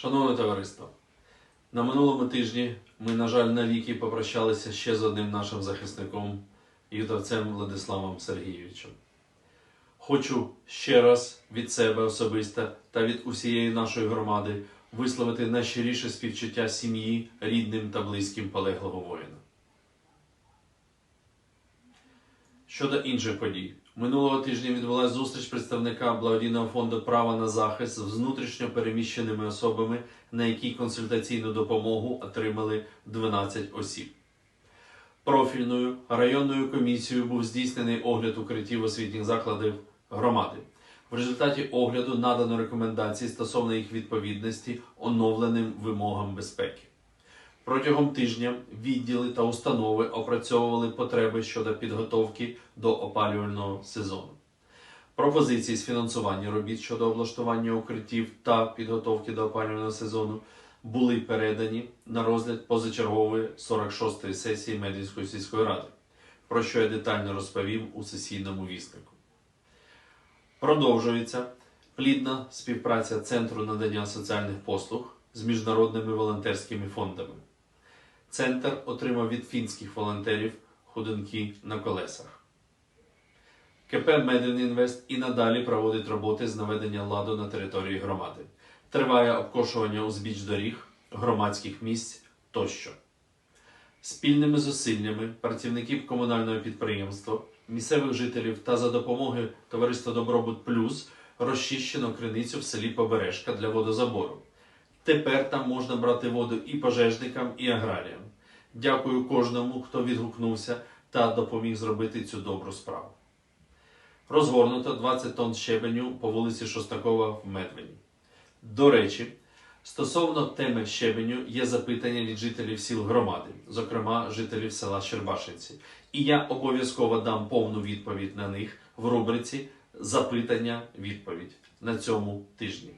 Шановне товариство, на минулому тижні ми, на жаль, навіки попрощалися ще з одним нашим захисником, ютовцем Владиславом Сергійовичем. Хочу ще раз від себе особисто та від усієї нашої громади висловити найщиріше співчуття сім'ї, рідним та близьким полеглого воїна. Щодо інших подій, минулого тижня відбулася зустріч представника благодійного фонду Право на захист з внутрішньо переміщеними особами, на якій консультаційну допомогу отримали 12 осіб. Профільною районною комісією був здійснений огляд укриттів освітніх закладів громади. В результаті огляду надано рекомендації стосовно їх відповідності оновленим вимогам безпеки. Протягом тижня відділи та установи опрацьовували потреби щодо підготовки до опалювального сезону. Пропозиції з фінансування робіт щодо облаштування укриттів та підготовки до опалювального сезону були передані на розгляд позачергової 46-ї сесії Медвінської сільської ради, про що я детально розповім у сесійному віснику. Продовжується плідна співпраця Центру надання соціальних послуг з міжнародними волонтерськими фондами. Центр отримав від фінських волонтерів ходунки на колесах. КП Медінінвест і надалі проводить роботи з наведення ладу на території громади. Триває обкошування узбіч доріг, громадських місць тощо. Спільними зусиллями працівників комунального підприємства, місцевих жителів та за допомогою Товариства Добробут Плюс розчищено криницю в селі Побережка для водозабору. Тепер там можна брати воду і пожежникам, і аграріям. Дякую кожному, хто відгукнувся та допоміг зробити цю добру справу. Розгорнуто 20 тонн щебеню по вулиці Шостакова в Медвені. До речі, стосовно теми щебеню є запитання від жителів сіл громади, зокрема жителів села Щербашинці. І я обов'язково дам повну відповідь на них в рубриці Запитання відповідь на цьому тижні.